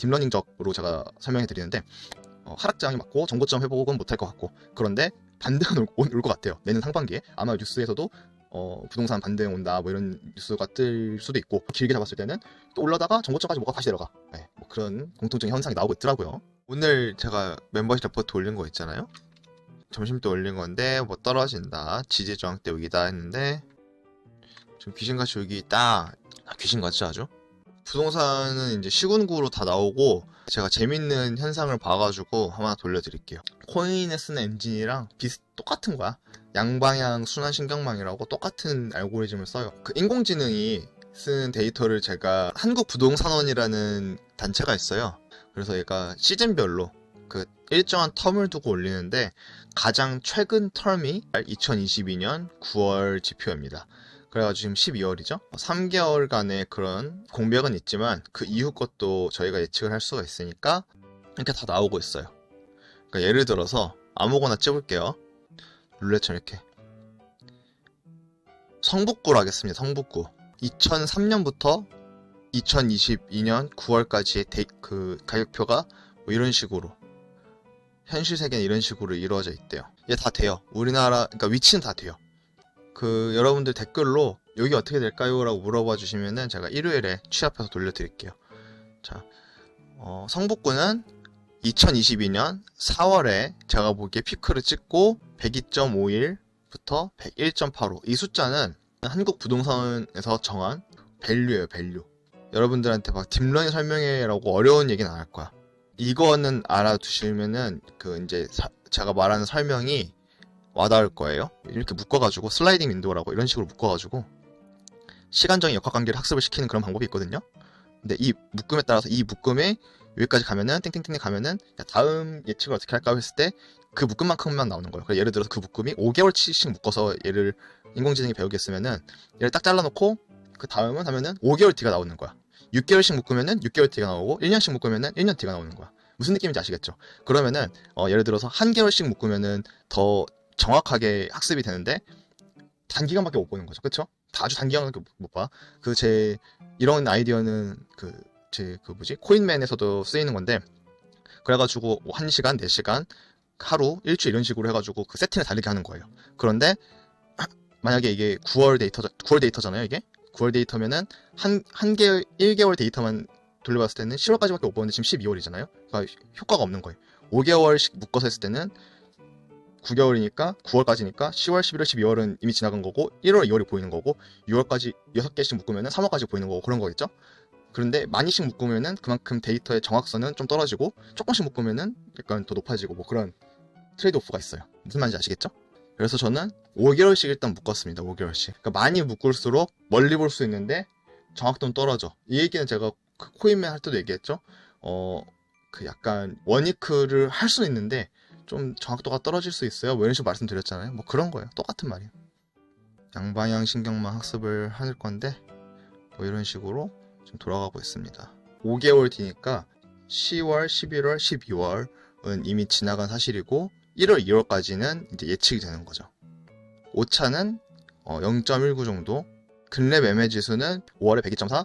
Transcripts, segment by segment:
딥러닝적으로 제가 설명해 드리는데 어, 하락장이 맞고 정고점 회복은 못할 것 같고 그런데 반등은 올 것 같아요. 내년 상반기에 아마 뉴스에서도 어, 부동산 반등 온다 뭐 이런 뉴스가 뜰 수도 있고 길게 잡았을 때는 또 올라다가 정고점까지 뭐가 다시 내려가 네, 뭐 그런 공통적인 현상이 나오고 있더라고요. 오늘 제가 멤버십 레포트 올린 거 있잖아요. 점심 때 올린 건데 뭐 떨어진다 지지 저항 때 여기다 했는데 지금 귀신같이 여기 있다 아, 귀신같이 아주 부동산은 이제 시군구로 다 나오고 제가 재밌는 현상을 봐가지고 하나 돌려드릴게요. 코인에 쓰는 엔진이랑 비슷 똑같은 거야. 양방향 순환신경망이라고 똑같은 알고리즘을 써요. 그 인공지능이 쓰는 데이터를 제가 한국부동산원이라는 단체가 있어요. 그래서 얘가 시즌별로 그 일정한 텀을 두고 올리는데 가장 최근 텀이 2022년 9월 지표입니다. 그래가지고 지금 12월이죠. 3개월간의 그런 공백은 있지만 그 이후 것도 저희가 예측을 할 수가 있으니까 이렇게 다 나오고 있어요. 그러니까 예를 들어서 아무거나 찍을게요. 룰렛처럼 이렇게 성북구로 하겠습니다. 성북구 2003년부터 2022년 9월까지의 데, 그 가격표가 뭐 이런 식으로 현실 세계는 이런 식으로 이루어져 있대요. 이게 다 돼요. 우리나라 그러니까 위치는 다 돼요. 그 여러분들 댓글로 여기 어떻게 될까요? 라고 물어봐 주시면은 제가 일요일에 취합해서 돌려드릴게요. 자, 어, 성북구는 2022년 4월에 제가 보기에 피크를 찍고 102.51부터 101.85. 이 숫자는 한국 부동산에서 정한 밸류예요, 밸류. 여러분들한테 막 딥러닝 설명해라고 어려운 얘기는 안 할 거야. 이거는 알아두시면은 그 이제 사, 제가 말하는 설명이 와닿을 거예요. 이렇게 묶어가지고 슬라이딩 윈도우라고 이런 식으로 묶어가지고 시간적인 역학관계를 학습을 시키는 그런 방법이 있거든요. 근데 이 묶음에 따라서 이 묶음에 여기까지 가면은 땡땡땡 가면은 다음 예측을 어떻게 할까 했을 때 그 묶음만큼만 나오는 거예요. 그래서 예를 들어서 그 묶음이 5개월치씩 묶어서 얘를 인공지능이 배우겠으면은 얘를 딱 잘라놓고 그 다음은 하면은 5개월 뒤가 나오는 거야. 6개월씩 묶으면은 6개월 뒤가 나오고 1년씩 묶으면은 1년 뒤가 나오는 거야. 무슨 느낌인지 아시겠죠? 그러면은 어, 예를 들어서 한 개월씩 묶으면은 더 정확하게 학습이 되는데 단기간밖에 못 보는 거죠. 다 아주 단기간밖에 못 봐. 그 제 이런 아이디어는 그제그 뭐지 코인맨에서도 쓰이는 건데 그래가지고 뭐 1시간, 4시간, 하루, 일주일 이런 식으로 해가지고 그 세팅을 다르게 하는 거예요. 그런데 만약에 이게 9월 데이터 9월 데이터잖아요. 이게 9월 데이터면은 한, 한 개, 1개월 데이터만 돌려봤을 때는 10월까지밖에 못 보는데 지금 12월이잖아요? 그러니까 효과가 없는 거예요. 5개월씩 묶어서 했을 때는 9개월이니까 9월까지니까 10월, 11월, 12월은 이미 지나간 거고 1월, 2월이 보이는 거고 6월까지 6개씩 묶으면은 3월까지 보이는 거고 그런 거겠죠? 그런데 많이씩 묶으면은 그만큼 데이터의 정확성은 좀 떨어지고 조금씩 묶으면은 약간 더 높아지고 뭐 그런 트레이드 오프가 있어요. 무슨 말인지 아시겠죠? 그래서 저는 5개월씩 일단 묶었습니다. 5개월씩. 그러니까 많이 묶을수록 멀리 볼 수 있는데 정확도는 떨어져. 이 얘기는 제가 그 코인맨 할 때도 얘기했죠. 어, 그 약간 원위크를 할 수는 있는데 좀 정확도가 떨어질 수 있어요. 뭐 이런 식으로 말씀드렸잖아요. 뭐 그런 거예요. 똑같은 말이에요. 양방향 신경만 학습을 할 건데 뭐 이런 식으로 좀 돌아가고 있습니다. 5개월 뒤니까 10월, 11월, 12월은 이미 지나간 사실이고 1월, 2월까지는 이제 예측이 되는 거죠. 오차는 어, 0.19 정도. 근래 매매 지수는 5월에 102.4,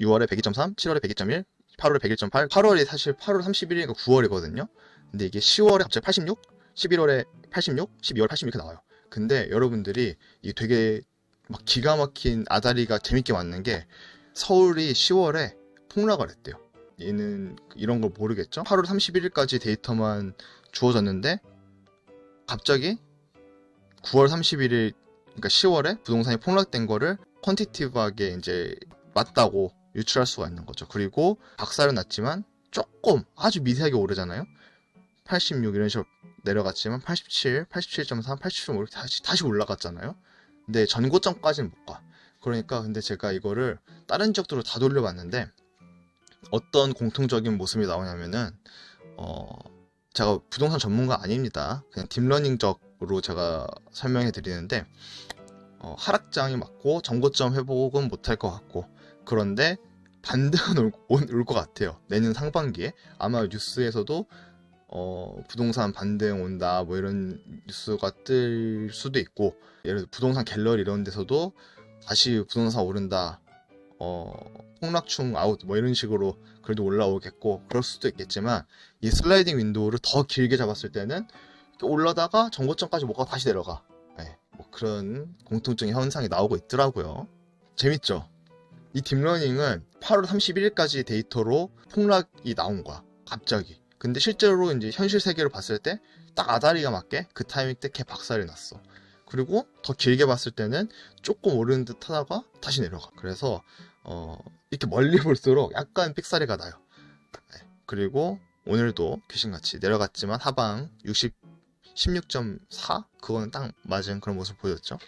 6월에 102.3, 7월에 102.1, 8월에 101.8. 8월이 사실 8월 31일이니까 9월이거든요. 근데 이게 10월에 갑자기 86, 11월에 86, 12월 86 이렇게 나와요. 근데 여러분들이 이게 되게 막 기가 막힌 아다리가 재밌게 맞는 게 서울이 10월에 폭락을 했대요. 얘는 이런 걸 모르겠죠? 8월 31일까지 데이터만 주어졌는데 갑자기 9월 31일 그러니까 10월에 부동산이 폭락된 거를 퀀티티브하게 이제 맞다고 유출할 수가 있는 거죠. 그리고 박살은 났지만 조금 아주 미세하게 오르잖아요. 86 이런 식으로 내려갔지만 87, 87.3, 87.5 다시 다시 올라갔잖아요. 근데 전고점까지는 못 가. 그러니까 근데 제가 이거를 다른 지역들로 다 돌려봤는데 어떤 공통적인 모습이 나오냐면은 어 제가 부동산 전문가 아닙니다. 그냥 딥러닝적으로 제가 설명해 드리는데 어, 하락장이 맞고 정고점 회복은 못할 것 같고 그런데 반등은 올것 같아요. 내년 상반기에 아마 뉴스에서도 어, 부동산 반등 온다 뭐 이런 뉴스가 뜰 수도 있고 예를 들어 부동산 갤러리 이런 데서도 다시 부동산 오른다 어, 폭락충 아웃 뭐 이런 식으로 그래도 올라오겠고 그럴 수도 있겠지만 이 슬라이딩 윈도우를 더 길게 잡았을 때는 올라다가 정고점까지 못 가고 다시 내려가. 네, 뭐 그런 공통적인 현상이 나오고 있더라고요. 재밌죠? 이 딥러닝은 8월 31일까지 데이터로 폭락이 나온 거야. 갑자기. 근데 실제로 이제 현실 세계로 봤을 때 딱 아다리가 맞게 그 타이밍 때걔 박살이 났어. 그리고 더 길게 봤을 때는 조금 오르는 듯 하다가 다시 내려가. 그래서 어, 이렇게 멀리 볼수록 약간 삑사리가 나요. 네. 그리고 오늘도 귀신같이 내려갔지만 하방 60, 16.4? 그거는 딱 맞은 그런 모습 보였죠.